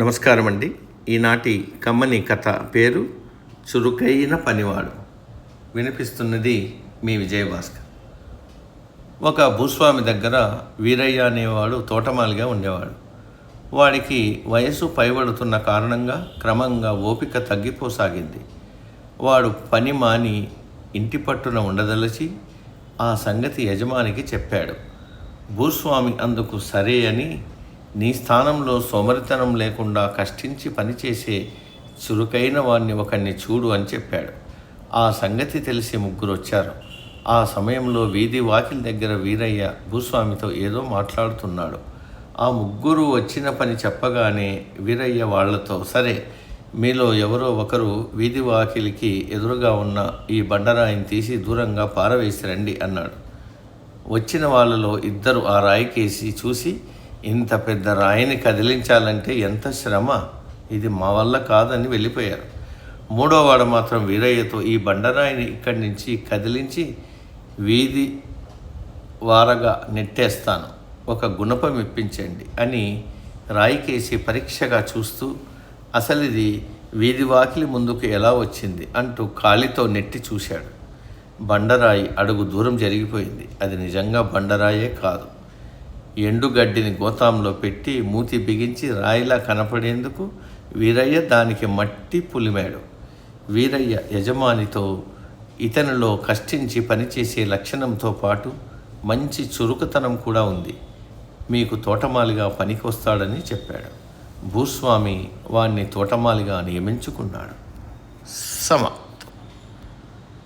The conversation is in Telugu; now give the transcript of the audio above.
నమస్కారం అండి ఈనాటి కమ్మని కథ పేరు చురుకైన పనివాడు. వినిపిస్తున్నది మీ విజయభాస్కర్. ఒక భూస్వామి దగ్గర వీరయ్య అనేవాడు తోటమాలిగా ఉండేవాడు. వాడికి వయసు పైబడుతున్న కారణంగా క్రమంగా ఓపిక తగ్గిపోసాగింది. వాడు పని మాని ఇంటి పట్టున ఉండదలచి ఆ సంగతి యజమానికి చెప్పాడు. భూస్వామి అందుకు సరే అని నీ స్థానంలో సోమరితనం లేకుండా కష్టించి పనిచేసే చురుకైన వాణ్ణి ఒకరిని చూడు అని చెప్పాడు. ఆ సంగతి తెలిసి ముగ్గురు వచ్చారు. ఆ సమయంలో వీధి వాకిలి దగ్గర వీరయ్య భూస్వామితో ఏదో మాట్లాడుతున్నాడు. ఆ ముగ్గురు వచ్చిన పని చెప్పగానే వీరయ్య వాళ్ళతో సరే మీలో ఎవరో ఒకరు వీధి వాకిలికి ఎదురుగా ఉన్న ఈ బండరాయిని తీసి దూరంగా పారవేసి రండి అన్నాడు. వచ్చిన వాళ్ళలో ఇద్దరు ఆ రాయికేసి చూసి ఇంత పెద్ద రాయిని కదిలించాలంటే ఎంత శ్రమ? ఇది మా వల్ల కాదని వెళ్ళిపోయారు. మూడోవాడు మాత్రం వీరయ్యతో ఈ బండరాయిని ఇక్కడి నుంచి కదిలించి వీధి వారగా నెట్టేస్తాను. ఒక గుణపం ఇప్పించండి అని రాయికేసి పరీక్షగా చూస్తూ అసలు ఇది వీధి వాకిలి ముందుకు ఎలా వచ్చింది అంటూ కాలితో నెట్టి చూశాడు. బండరాయి అడుగు దూరం జరిగిపోయింది. అది నిజంగా బండరాయే కాదు. ఎండుగడ్డిని గోతాంలో పెట్టి మూతి బిగించి రాయిలా కనపడేందుకు వీరయ్య దానికి మట్టి పులిమాడు. వీరయ్య యజమానితో ఇతనిలో కష్టించి పనిచేసే లక్షణంతో పాటు మంచి చురుకుతనం కూడా ఉంది. మీకు తోటమాలిగా పనికొస్తాడని చెప్పాడు. భూస్వామి వాణ్ణి తోటమాలిగా నియమించుకున్నాడు. సమ